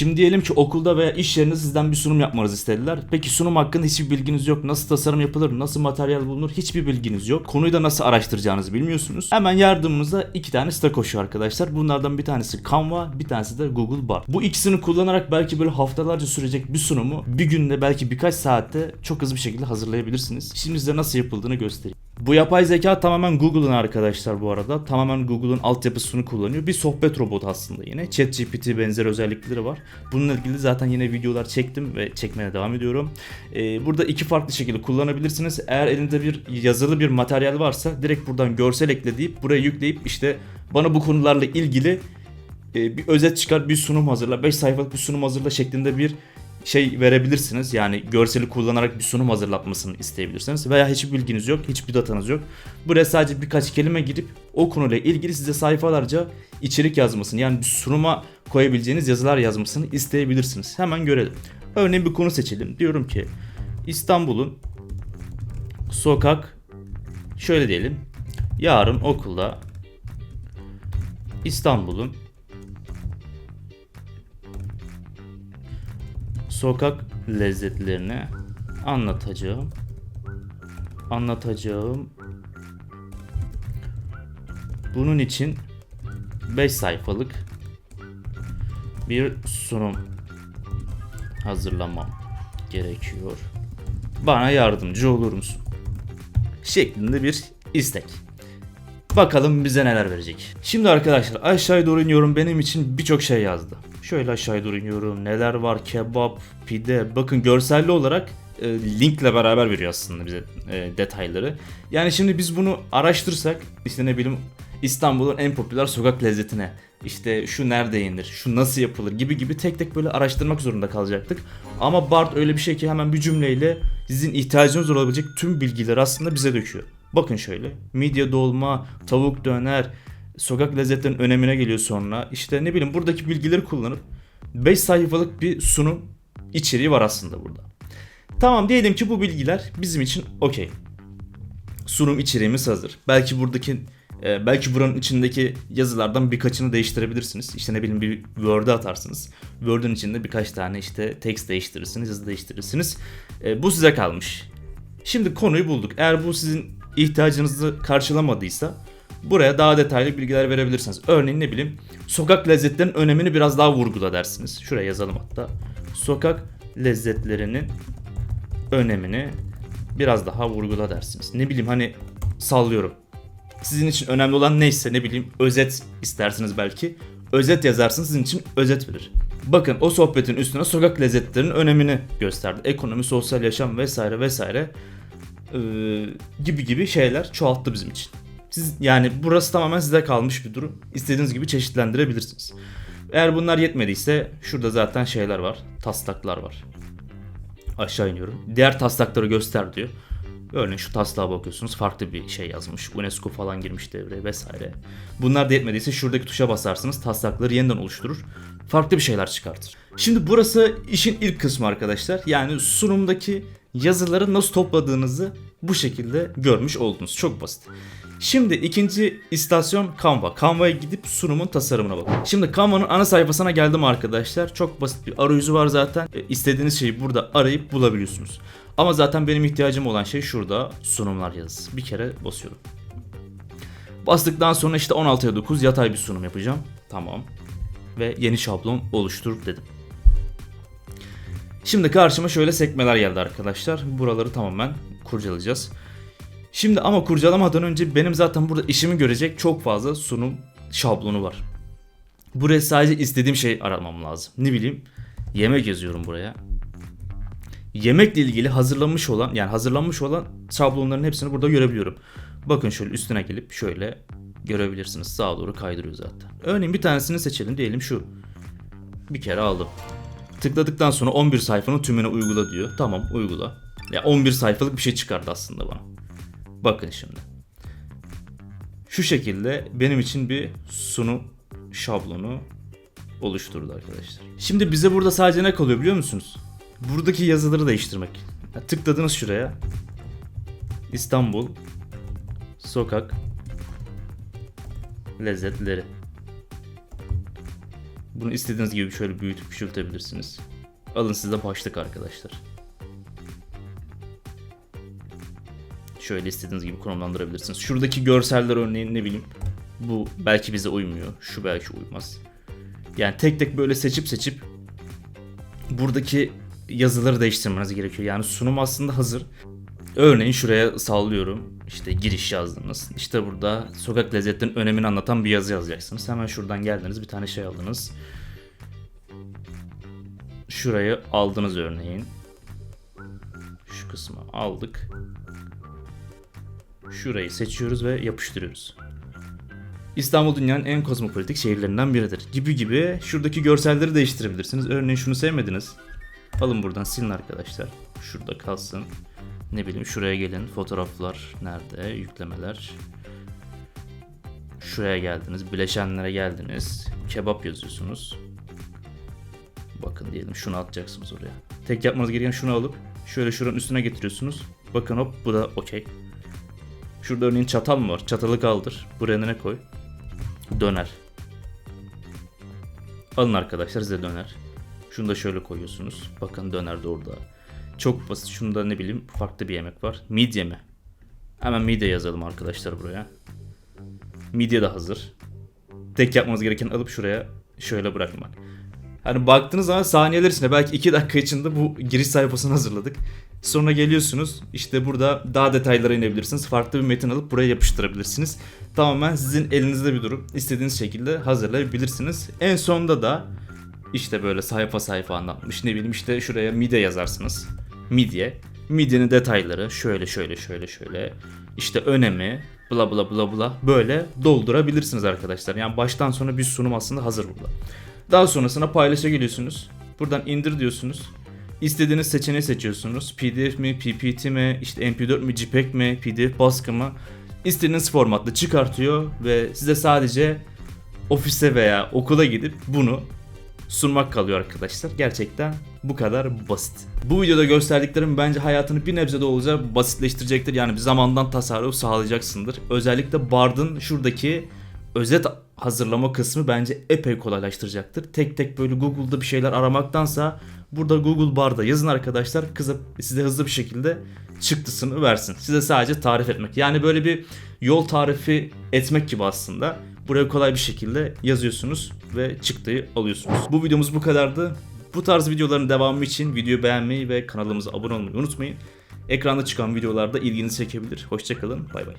Şimdi diyelim ki okulda veya iş yerinde sizden bir sunum yapmanızı istediler. Peki sunum hakkında hiçbir bilginiz yok. Nasıl tasarım yapılır, nasıl materyal bulunur hiçbir bilginiz yok. Konuyu da nasıl araştıracağınızı bilmiyorsunuz. Hemen yardımımıza iki tane site koşuyor arkadaşlar. Bunlardan bir tanesi Canva, bir tanesi de Google Bar. Bu ikisini kullanarak belki böyle haftalarca sürecek bir sunumu bir günde belki birkaç saatte çok hızlı bir şekilde hazırlayabilirsiniz. Şimdi size nasıl yapıldığını göstereyim. Bu yapay zeka tamamen Google'ın arkadaşlar bu arada. Tamamen Google'ın altyapısını kullanıyor. Bir sohbet robotu aslında yine. ChatGPT benzer özellikleri var. Bununla ilgili zaten yine videolar çektim ve çekmeye devam ediyorum. Ee, burada iki farklı şekilde kullanabilirsiniz. Eğer elinde bir yazılı bir materyal varsa direkt buradan görsel ekle deyip buraya yükleyip işte bana bu konularla ilgili e, bir özet çıkar, bir sunum hazırla, 5 sayfalık bir sunum hazırla şeklinde bir şey verebilirsiniz. Yani görseli kullanarak bir sunum hazırlatmasını isteyebilirsiniz. Veya hiçbir bilginiz yok, hiçbir datanız yok. Buraya sadece birkaç kelime girip o konuyla ilgili size sayfalarca içerik yazmasını yani bir sunuma koyabileceğiniz yazılar yazmasını isteyebilirsiniz. Hemen görelim. Örneğin bir konu seçelim. Diyorum ki İstanbul'un sokak şöyle diyelim. Yarın okulda İstanbul'un sokak lezzetlerini anlatacağım. Anlatacağım. Bunun için 5 sayfalık bir sunum hazırlamam gerekiyor. Bana yardımcı olur musun? Şeklinde bir istek. Bakalım bize neler verecek. Şimdi arkadaşlar aşağıya doğru iniyorum benim için birçok şey yazdı. Şöyle aşağıya doğru iniyorum. Neler var? Kebap, pide. Bakın görselli olarak e, linkle beraber veriyor aslında bize e, detayları. Yani şimdi biz bunu araştırsak işte ne bileyim İstanbul'un en popüler sokak lezzetine işte şu nerede yenir, şu nasıl yapılır gibi gibi tek tek böyle araştırmak zorunda kalacaktık. Ama Bart öyle bir şey ki hemen bir cümleyle sizin ihtiyacınız olabilecek tüm bilgileri aslında bize döküyor. Bakın şöyle midye dolma, tavuk döner, sokak lezzetlerinin önemine geliyor sonra. İşte ne bileyim buradaki bilgileri kullanıp 5 sayfalık bir sunum içeriği var aslında burada. Tamam diyelim ki bu bilgiler bizim için okey. Sunum içeriğimiz hazır. Belki buradaki e, belki buranın içindeki yazılardan birkaçını değiştirebilirsiniz. İşte ne bileyim bir Word'e atarsınız. Word'ün içinde birkaç tane işte text değiştirirsiniz, yazı değiştirirsiniz. E, bu size kalmış. Şimdi konuyu bulduk. Eğer bu sizin ihtiyacınızı karşılamadıysa buraya daha detaylı bilgiler verebilirsiniz. Örneğin ne bileyim sokak lezzetlerinin önemini biraz daha vurgula dersiniz. Şuraya yazalım hatta. Sokak lezzetlerinin önemini biraz daha vurgula dersiniz. Ne bileyim hani sallıyorum. Sizin için önemli olan neyse ne bileyim özet istersiniz belki. Özet yazarsınız sizin için özet verir. Bakın o sohbetin üstüne sokak lezzetlerinin önemini gösterdi. Ekonomi, sosyal yaşam vesaire vesaire ee, gibi gibi şeyler çoğalttı bizim için. Siz yani burası tamamen size kalmış bir durum. İstediğiniz gibi çeşitlendirebilirsiniz. Eğer bunlar yetmediyse şurada zaten şeyler var. Taslaklar var. Aşağı iniyorum. Diğer taslakları göster diyor. Örneğin şu taslağa bakıyorsunuz farklı bir şey yazmış. UNESCO falan girmiş devreye vesaire. Bunlar da yetmediyse şuradaki tuşa basarsınız taslakları yeniden oluşturur. Farklı bir şeyler çıkartır. Şimdi burası işin ilk kısmı arkadaşlar. Yani sunumdaki yazıları nasıl topladığınızı bu şekilde görmüş oldunuz. Çok basit. Şimdi ikinci istasyon Canva. Canva'ya gidip sunumun tasarımına bakın. Şimdi Canva'nın ana sayfasına geldim arkadaşlar. Çok basit bir arayüzü var zaten. E, istediğiniz şeyi burada arayıp bulabiliyorsunuz. Ama zaten benim ihtiyacım olan şey şurada sunumlar yazısı. Bir kere basıyorum. Bastıktan sonra işte 16'ya 9 yatay bir sunum yapacağım. Tamam. Ve yeni şablon oluştur dedim. Şimdi karşıma şöyle sekmeler geldi arkadaşlar. Buraları tamamen kurcalayacağız. Şimdi ama kurcalamadan önce benim zaten burada işimi görecek çok fazla sunum şablonu var. Buraya sadece istediğim şey aramam lazım. Ne bileyim yemek yazıyorum buraya. Yemekle ilgili hazırlanmış olan yani hazırlanmış olan şablonların hepsini burada görebiliyorum. Bakın şöyle üstüne gelip şöyle görebilirsiniz. Sağa doğru kaydırıyor zaten. Örneğin bir tanesini seçelim diyelim şu. Bir kere aldım. Tıkladıktan sonra 11 sayfanın tümünü uygula diyor. Tamam uygula. Ya 11 sayfalık bir şey çıkardı aslında bana. Bakın şimdi. Şu şekilde benim için bir sunum şablonu oluşturdu arkadaşlar. Şimdi bize burada sadece ne kalıyor biliyor musunuz? Buradaki yazıları değiştirmek. Ya tıkladınız şuraya. İstanbul sokak lezzetleri. Bunu istediğiniz gibi şöyle büyütüp küçültebilirsiniz. Alın size başlık arkadaşlar. Şöyle istediğiniz gibi konumlandırabilirsiniz. Şuradaki görseller örneğin ne bileyim. Bu belki bize uymuyor. Şu belki uymaz. Yani tek tek böyle seçip seçip buradaki yazıları değiştirmeniz gerekiyor. Yani sunum aslında hazır. Örneğin şuraya sallıyorum. İşte giriş yazdınız. İşte burada sokak lezzetlerinin önemini anlatan bir yazı yazacaksınız. Hemen şuradan geldiniz bir tane şey aldınız. Şurayı aldınız örneğin. Şu kısmı aldık. Şurayı seçiyoruz ve yapıştırıyoruz. İstanbul dünyanın en kozmopolitik şehirlerinden biridir. Gibi gibi şuradaki görselleri değiştirebilirsiniz. Örneğin şunu sevmediniz. Alın buradan silin arkadaşlar. Şurada kalsın. Ne bileyim şuraya gelin. Fotoğraflar nerede? Yüklemeler. Şuraya geldiniz. Bileşenlere geldiniz. Kebap yazıyorsunuz. Bakın diyelim şunu atacaksınız oraya. Tek yapmanız gereken şunu alıp şöyle şuranın üstüne getiriyorsunuz. Bakın hop bu da okey. Şurada örneğin çatal mı var? Çatalı kaldır. Buraya ne koy? Döner. Alın arkadaşlar size döner. Şunu da şöyle koyuyorsunuz. Bakın döner de orada. Çok basit. Şunda ne bileyim farklı bir yemek var. Midye mi? Hemen midye yazalım arkadaşlar buraya. Midye de hazır. Tek yapmanız gereken alıp şuraya şöyle bırakmak. Hani baktığınız zaman saniyeler içinde belki 2 dakika içinde bu giriş sayfasını hazırladık. Sonra geliyorsunuz işte burada daha detaylara inebilirsiniz. Farklı bir metin alıp buraya yapıştırabilirsiniz. Tamamen sizin elinizde bir durum. İstediğiniz şekilde hazırlayabilirsiniz. En sonda da işte böyle sayfa sayfa anlatmış. Ne bileyim işte şuraya midye yazarsınız. Midye. Midyenin detayları şöyle şöyle şöyle şöyle. İşte önemi bla bla bla bla böyle doldurabilirsiniz arkadaşlar. Yani baştan sona bir sunum aslında hazır burada. Daha sonrasında paylaşa geliyorsunuz. Buradan indir diyorsunuz. İstediğiniz seçeneği seçiyorsunuz. PDF mi, PPT mi, işte MP4 mi, JPEG mi, PDF baskı mı? İstediğiniz formatta çıkartıyor ve size sadece ofise veya okula gidip bunu sunmak kalıyor arkadaşlar. Gerçekten bu kadar basit. Bu videoda gösterdiklerim bence hayatını bir nebze de olacak basitleştirecektir. Yani bir zamandan tasarruf sağlayacaksındır. Özellikle Bard'ın şuradaki özet hazırlama kısmı bence epey kolaylaştıracaktır. Tek tek böyle Google'da bir şeyler aramaktansa burada Google Bar'da yazın arkadaşlar kıza size hızlı bir şekilde çıktısını versin. Size sadece tarif etmek. Yani böyle bir yol tarifi etmek gibi aslında. Buraya kolay bir şekilde yazıyorsunuz ve çıktıyı alıyorsunuz. Bu videomuz bu kadardı. Bu tarz videoların devamı için videoyu beğenmeyi ve kanalımıza abone olmayı unutmayın. Ekranda çıkan videolarda ilginizi çekebilir. Hoşçakalın. Bay bay.